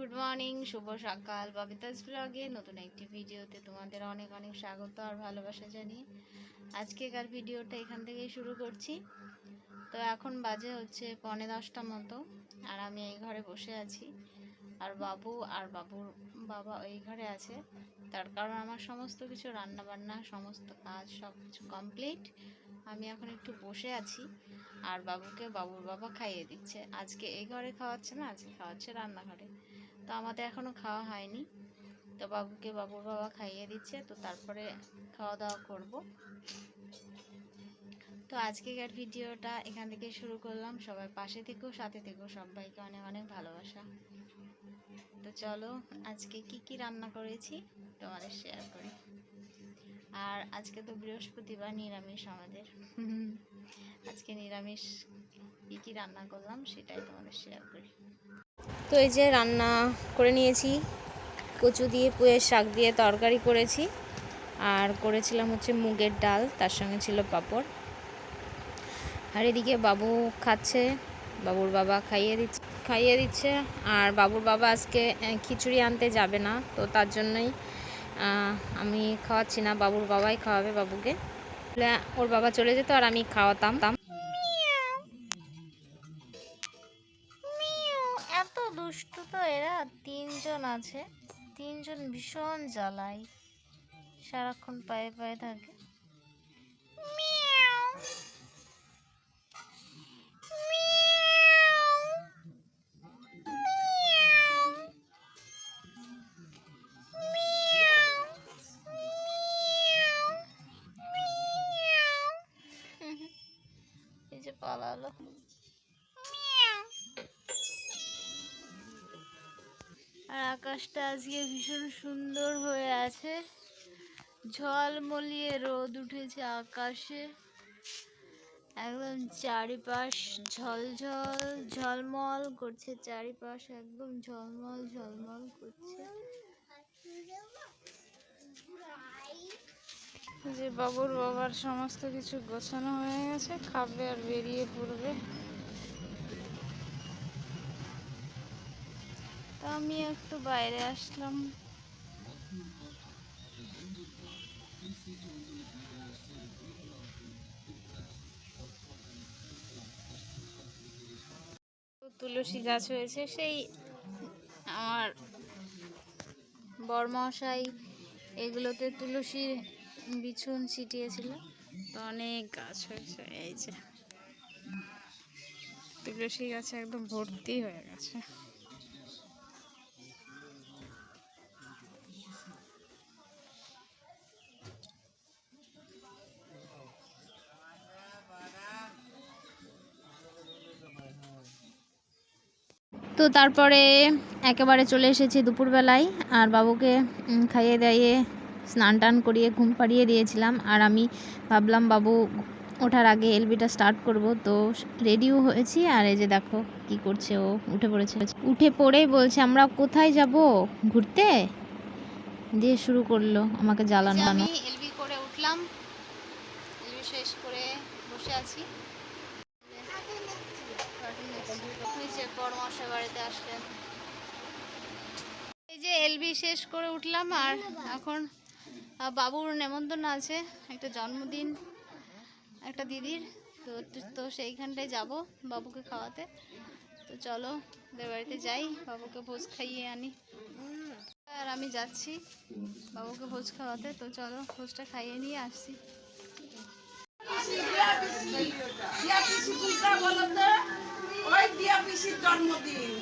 Good morning শুভ সকাল, ববিতাস ব্লগে নতুন একটি ভিডিওতে তোমাদের অনেক অনেক স্বাগত আর ভালোবাসা জানিয়ে আজকেকার ভিডিওটা এখান থেকেই শুরু করছি। তো এখন বাজে হচ্ছে পনে দশটা মতো, আর আমি এই ঘরে বসে আছি। আর বাবু, আর বাবুর বাবা ওই ঘরে আছে। তার কারণ আমার সমস্ত কিছু রান্না বান্না সমস্ত কাজ সব কিছু কমপ্লিট আমি এখন একটু বসে আছি, আর বাবুকে বাবুর বাবা খাইয়ে দিচ্ছে। আজকে এই ঘরে খাওয়াচ্ছে না, আজকে খাওয়াচ্ছে রান্নাঘরে। তো আমাদের এখনও খাওয়া হয়নি। তো বাবুকে বাবুর বাবা খাইয়ে দিচ্ছে, তো তারপরে খাওয়া দাওয়া করব। তো আজকেকার ভিডিওটা এখান থেকে শুরু করলাম। সবাই পাশে থেকেও সাথে থেকেও সবাইকে অনেক অনেক ভালোবাসা। তো চলো, আজকে কি কি রান্না করেছি তোমাদের শেয়ার করি। আর আজকে তো বৃহস্পতিবার, নিরামিষ আমাদের। আজকে নিরামিষ কি কি রান্না করলাম সেটাই তোমাদের শেয়ার করি। তো এই যে রান্না করে নিয়েছি। কচু দিয়ে, পুয়ের শাক দিয়ে তরকারি করেছি। আর করেছিলাম হচ্ছে মুগের ডাল, তার সঙ্গে ছিল পাঁপড়। আর এদিকে বাবু খাচ্ছে, বাবুর বাবা খাইয়ে দিচ্ছে খাইয়ে দিচ্ছে। আর বাবুর বাবা আজকে খিচুড়ি আনতে যাবে না, তো তার জন্যই আমি খাওয়াচ্ছি না, বাবুর বাবাই খাওয়াবে বাবুকে। ওর বাবা চলে যেত আর আমি খাওয়াতাম। দুষ্টু তো এরা, তিনজন আছে। তিনজন ভীষণ জ্বালায়। সারাক্ষণ পায়ে পায়ে থাকে। এই যে পালালো। আর আকাশটা আজকে ভীষণ সুন্দর হয়ে আছে। ঝলমলিয়ে রোদ উঠেছে আকাশে। একদম চারিপাশ ঝলঝল, ঝলমল করছে, চারিপাশ একদম ঝলমল ঝলমল করছে। যে বাবুর বাবার সমস্ত কিছু গোছানো হয়ে গেছে, খাবে আর বেরিয়ে পড়বে। তো আমি একটু বাইরে আসলাম। তুলসী গাছ হয়েছে, সেই আমার বরমশাই এগুলোতে তুলসীর বিছুন ছিটিয়েছিল। তো অনেক গাছ হয়েছে, এই যে। তুলসী গাছে একদম ভর্তি হয়ে গেছে। তো তারপরে একেবারে চলে এসেছি দুপুরবেলায়, আর বাবুকে খাইয়ে দাইয়ে স্নান টান করিয়ে ঘুম পাড়িয়ে দিয়েছিলাম, আর আমি ভাবলাম, বাবু, ওঠার আগে এলবিটা স্টার্ট করব। তো রেডিও হয়েছি, আর এই যে দেখো কি করছে ও, উঠে পড়েছে। উঠে পড়েই বলছে, আমরা কোথায় যাব? ঘুরতে? দিয়ে শুরু করল আমাকে জ্বালানো। আমি এলবি করে উঠলাম, এলবি শেষ করে বসে আছি। পরমশাই বাড়িতে আসলেন। এই যে এলবি শেষ করে উঠলাম, আর এখন বাবুর নেমন্তন্ন আছে, একটা জন্মদিন, একটা দিদির, তো তো সেইখানটায় যাব বাবুকে খাওয়াতে। তো চলো, ওদের বাড়িতে যাই, বাবুকে ভোজ খাইয়ে আনি। আর আমি যাচ্ছি বাবুকে ভোজ খাওয়াতে, তো চলো, ভোজটা খাইয়ে নিয়ে আসছি। দিয়া পিসির জন্মদিন।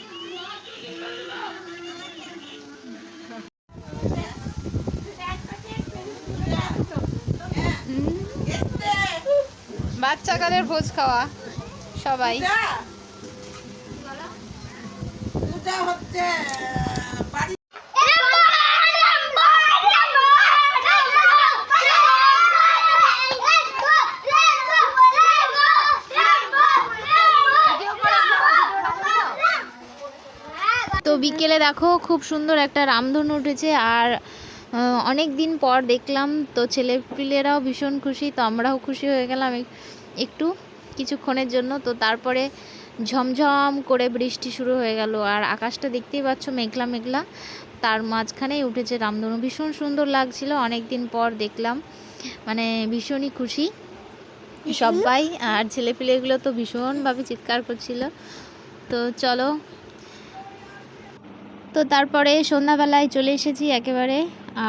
বাচ্চাকালের ভোজ খাওয়া সবাই। পূজা হচ্ছে। তো বিকেলে দেখো খুব সুন্দর একটা রামধনু উঠেছে আর অনেক দিন পর দেখলাম তো ছেলে পিলেরাও ভীষণ খুশি তো আমরাও খুশি হয়ে গেলাম এক- একটু কিছুক্ষণের জন্য। তো তারপরে ঝমঝম করে বৃষ্টি শুরু হয়ে গেল আর আকাশটা দেখতেই পাচ্ছ মেঘলা মেঘলা। তার মাঝখানেই উঠেছে রামধনু ভীষণ সুন্দর লাগছিল অনেক দিন পর দেখলাম। মানে ভীষণই খুশি সবাই আর ছেলেপিলেগুলো তো ভীষণভাবে চিৎকার করছিল। তো চলো তো তারপরে সন্ধ্যাবেলায় চলে এসেছি একেবারে,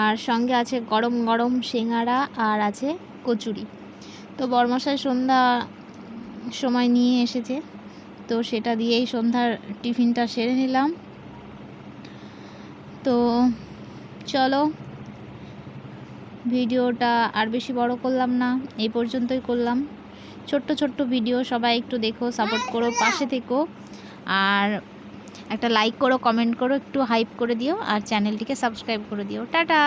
আর সঙ্গে আছে গরম গরম সিঙ্গারা আর আছে কচুরি। তো বরমশাই সন্ধ্যা সময় নিয়ে এসেছে, তো সেটা দিয়েই সন্ধ্যার টিফিনটা সেরে নিলাম। তো চলো, ভিডিওটা আর বেশি বড় করলাম না এই পর্যন্তই করলাম। ছোট্ট ছোট্ট ভিডিও সবাই একটু দেখো সাপোর্ট করো, পাশে থেকো। আর একটা লাইক করো কমেন্ট করো, একটু হাইপ করে দিও, আর চ্যানেলটিকে সাবস্ক্রাইব করে দিও। টাটা!